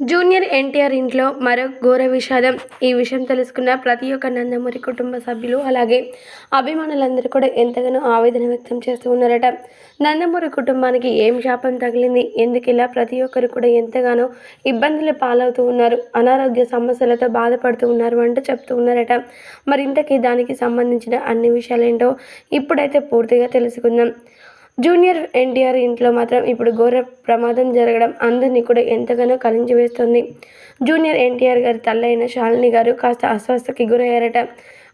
Junior NTR ఇంట్లో మరో ఘోర విషాదం. ఈ విషయం తెలుసుకున్న ప్రతి ఒక్క నందమూరి కుటుంబ సభ్యులు అలాగే అభిమానులందరూ కూడా ఎంతగానో ఆవేదన వ్యక్తం చేస్తూ ఉన్నారట. నందమూరి కుటుంబానికి ఏం శాపం తగిలింది? ఎందుకు ఇలా ప్రతి ఒక్కరు కూడా ఎంతగానో ఇబ్బందులు పాలవుతూ ఉన్నారు? అనారోగ్య సమస్యలతో బాధపడుతూ ఉన్నారు అంటూ చెప్తూ ఉన్నారట. మరి ఇంతకీ దానికి సంబంధించిన అన్ని విషయాలేంటో ఇప్పుడైతే పూర్తిగా తెలుసుకుందాం. జూనియర్ ఎన్టీఆర్ ఇంట్లో మాత్రం ఇప్పుడు ఘోర ప్రమాదం జరగడం అందరినీ కూడా ఎంతగానో కలించివేస్తుంది జూనియర్ ఎన్టీఆర్ గారి తల్లైన శాలిని గారు కాస్త అస్వస్థకి గురయ్యారట.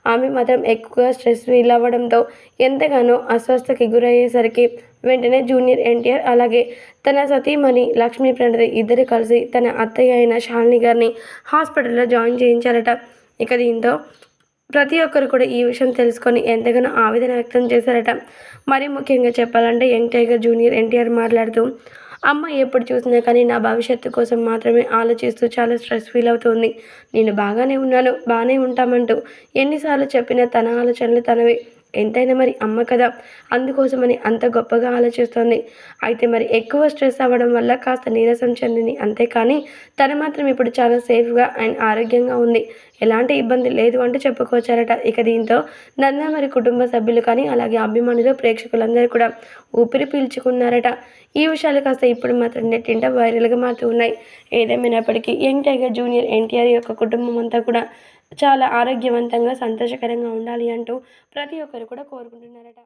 ఆమె మాత్రం ఎక్కువగా స్ట్రెస్ ఫీల్ అవ్వడంతో ఎంతగానో అస్వస్థకి గురయ్యేసరికి వెంటనే జూనియర్ ఎన్టీఆర్ అలాగే తన సతీమణి లక్ష్మీ ప్రణతి ఇద్దరు కలిసి తన అత్తయ్య అయిన శాలిని గారిని హాస్పిటల్లో జాయిన్ చేయించారట. ఇక దీంతో ప్రతి ఒక్కరు కూడా ఈ విషయం తెలుసుకొని ఎంతగానో ఆవేదన వ్యక్తం చేశారట. మరీ ముఖ్యంగా చెప్పాలంటే యంగ్ టైగర్ జూనియర్ ఎన్టీఆర్ మాట్లాడుతూ అమ్మ ఎప్పుడు చూసినా కానీ నా భవిష్యత్తు కోసం మాత్రమే ఆలోచిస్తూ చాలా స్ట్రెస్ ఫీల్ అవుతుంది. నేను బాగానే ఉన్నాను బాగానే ఉంటామంటూ ఎన్నిసార్లు చెప్పినా తన ఆలోచనలు తనవి. ఎంతైనా మరి అమ్మ కదా. అందుకోసమని అంత గొప్పగా ఆలోచిస్తోంది. అయితే మరి ఎక్కువ స్ట్రెస్ అవ్వడం వల్ల కాస్త నీరసం చెందింది అంతేకాని తను మాత్రం ఇప్పుడు చాలా సేఫ్గా అండ్ ఆరోగ్యంగా ఉంది. ఎలాంటి ఇబ్బంది లేదు అంటూ చెప్పుకోవచ్చారట ఇక దీంతో నంద మరి కుటుంబ సభ్యులు కానీ అలాగే అభిమానులు ప్రేక్షకులందరూ కూడా ఊపిరి పీల్చుకున్నారట. ఈ విషయాలు కాస్త ఇప్పుడు మాత్రం నెట్టింట వైరల్గా మారుతూ ఉన్నాయి. ఏదేమైనప్పటికీ యంగ్ టైగర్ జూనియర్ ఎన్టీఆర్ యొక్క కుటుంబం అంతా కూడా చాలా ఆరోగ్యవంతంగా సంతోషకరంగా ఉండాలి అంటూ ప్రతి ఒక్కరు కూడా కోరుకుంటున్నారట.